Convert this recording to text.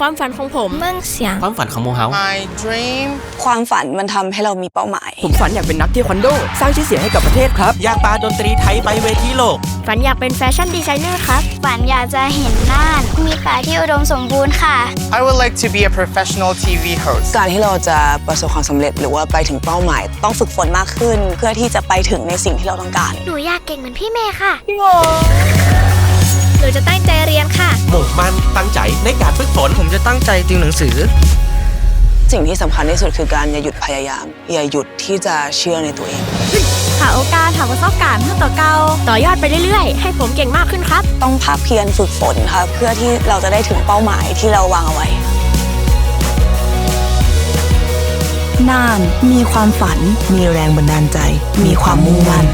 ความฝันของผม เมืองเสียง ความฝันของโมเฮา My dream ความฝันมันทำให้เรามีเป้าหมาย ผมฝันอยากเป็นนักเทควันโด สร้างชื่อเสียงให้กับประเทศครับ อยากปาดนตรีไทยไปเวทีโลก ฝันอยากเป็นแฟชั่นดีไซเนอร์ครับ ฝันอยากจะเห็นน่าน มีป่าที่อุดมสมบูรณ์ค่ะ I would like to be a professional TV host การที่เราจะประสบความสำเร็จหรือว่าไปถึงเป้าหมาย ต้องฝึกฝนมากขึ้น เพื่อที่จะไปถึงในสิ่งที่เราต้องการ หนูอยากเก่งเหมือนพี่เมย์ค่ะหนูจะตั้งใจเรียนค่ะ มุ่งมั่นตั้งใจ ในการฝึกฝนผมจะตั้งใจติวหนังสือ สิ่งที่สำคัญที่สุดคือการอย่าหยุดพยายาม อย่าหยุดที่จะเชื่อในตัวเอง หาโอกาสหาประสบการณ์เพื่อต่อเก่าต่อยอดไปเรื่อยๆ ให้ผมเก่งมากขึ้นครับ ต้องภาคเพียรฝึกฝนค่ะเพื่อที่เราจะได้ถึงเป้าหมายที่เราวางเอาไว้น่านมีความฝัน มีแรงบันดาลใจ มีความมุ่งมั่น